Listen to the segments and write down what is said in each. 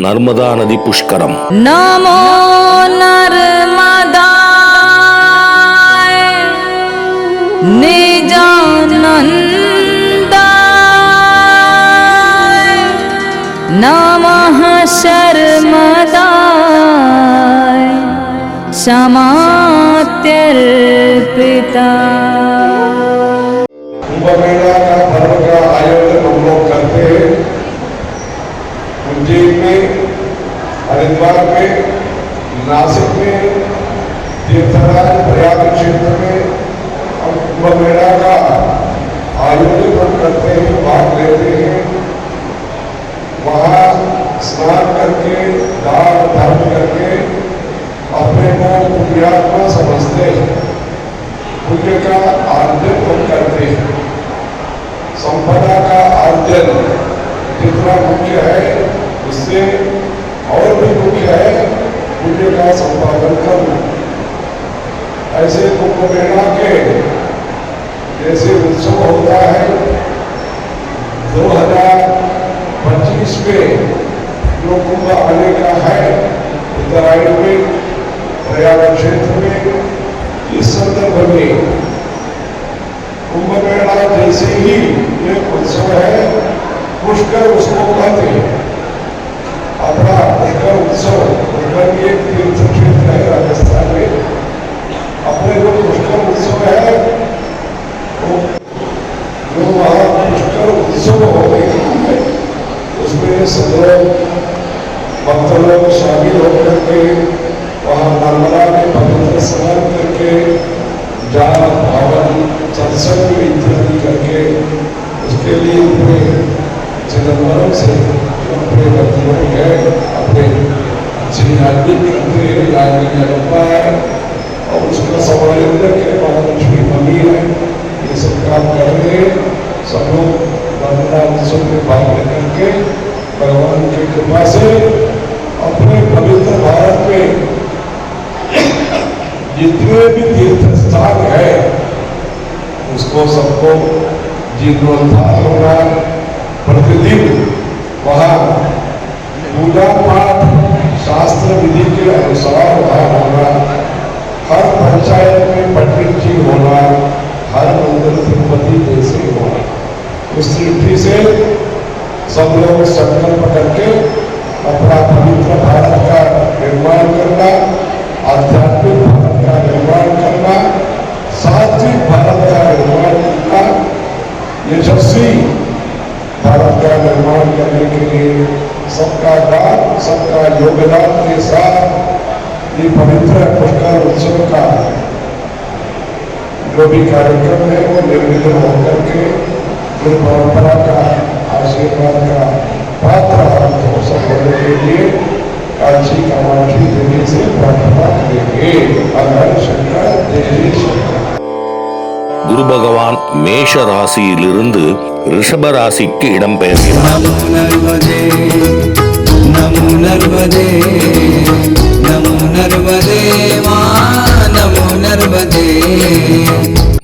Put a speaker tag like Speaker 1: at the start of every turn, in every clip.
Speaker 1: நர்மதா நதி புஷ்கரம்.
Speaker 2: நமோ நர்மதா. நிஜானந்த. நம சர்மதா. சமாத்தியர்பிதா
Speaker 3: कुंभ मेला का पर्व का आयोजन हम लोग करते हैं उज्जैन में, हरिद्वार में, नासिक में तीर्थराज प्रयाग क्षेत्र में हम कुंभ मेला का आयोजन करते हैं, भाग लेते हैं। वहाँ स्नान करके, दान, धर्म करके अपने को पुण्यात्मा समझते हैं। पुण्य का आर्जन हम करते हैं। संपदा का आर्जन जितना मुख्य है उससे और भी मुख्य है पुण्य का करना ऐसे कुंभ मेला के जैसे उत्सव होता है 2025 में जो कुंभ आने का है, उत्तरायण में प्रयाग क्षेत्र में, इस संदर्भ में कुंभ मेला जैसे ही एक उत्सव है, पुष्कर उसको कहते अपना पुष्कर उत्सव पुष्कर की एक तीर्थ क्षेत्र है राजस्थान में अपने जो पुष्कर उत्सव है वो जो वहाँ पुष्कर उत्सव होते हैं लोग भक्त लोग शामिल होकर के वहाँ नर्मदा में पवित्र स्नान करके जान भावन सत्संग इत्यादि करके उसके लिए पूरे चिदम्बरम से अपने भक्तों है अपने श्री आदमी करते राजनीति अगप्पा है और उसका समायोजक है महालक्ष्मी मम्मी है ये सब काम कर रहे हैं सब लोग नर्मदा उत्सव में भाग लेकर के कृपा से अपने पवित्र भारत में जितने भी तीर्थ स्थान है, उसको सबको जीर्णोद्धार होना प्रतिदिन वहाँ पूजा पाठ, शास्त्र विधि के अनुसार वहाँ होना, हर पंचायत में पंडित जी होना, हर मंदिर तिरुपति जैसे होना। उस दृष्टि से सब लोग संकल्प करके अपना पवित्र भारत का निर्माण करना, आध्यात्मिक भारत का निर्माण करना सात्विक भारत का निर्माण करना यशस्वी भारत का निर्माण करने के लिए सबका दान, सबका योगदान के साथ ये पवित्र पुष्कर उत्सव का जो भी कार्यक्रम है वो निर्विघ्न होकर के गुरु परंपरा का आशीर्वाद का पात्र हम तो सब होने के लिए काशी कामाक्षी देवी से प्रार्थना करेंगे अगर शंकर देवी शंकर
Speaker 1: குரு பகவான் மேஷ ராசியிலிருந்து ரிஷப ராசிக்கு இடம்பெயர்கிறார்
Speaker 4: नमो नर्मदे नमो नर्मदे नमो नर्मदे मा नमो नर्मदे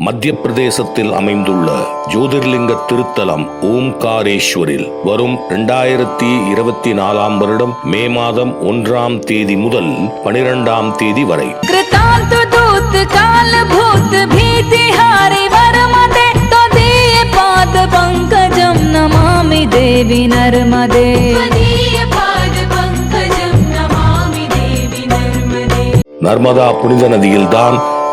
Speaker 1: மத்திய பிரதேசத்தில் அமைந்துள்ள ஜோதிர்லிங்க திருத்தலம் ஓம்காரேஸ்வரில் வரும் இரண்டாயிரத்தி இருபத்தி நாலாம் வருடம் மே மாதம் ஒன்றாம் தேதி முதல் பனிரெண்டாம் தேதி வரை
Speaker 2: कृतांत दूत काल भूत भीति हारि वरमदे त्वदीय पाद पंकजं नमामि देवि नर्मदे
Speaker 1: நர்மதா புனித நதியில்தான்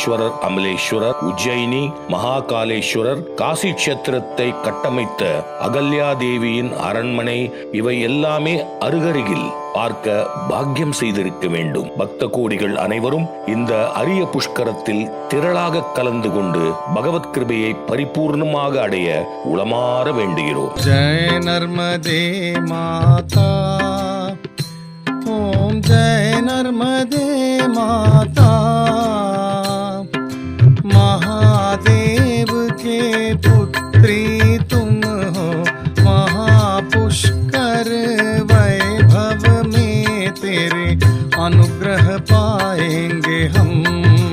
Speaker 1: சோமேஸ்வரர் அமலேஸ்வரர் உஜ்ஜயினி மகாகாலேஸ்வரர் காசி கஷேத்திரத்தை கட்டமைத்த அகல்யா தேவியின் அரண்மனை இவை எல்லாமே அருகருகில் பார்க்க பாக்கியம் செய்திருக்க வேண்டும். பக்த கோடிகள் அனைவரும் இந்த அரிய புஷ்கரத்தில் திரளாக கலந்து கொண்டு பகவத் கிருபையை பரிபூர்ணமாக அடைய உளமாற வேண்டுகிறோம்.
Speaker 5: ஜெய நர்மதே மாதா. ஓம் ஜெய நர்மதே மாதா. अनुग्रह पाएँगे हम।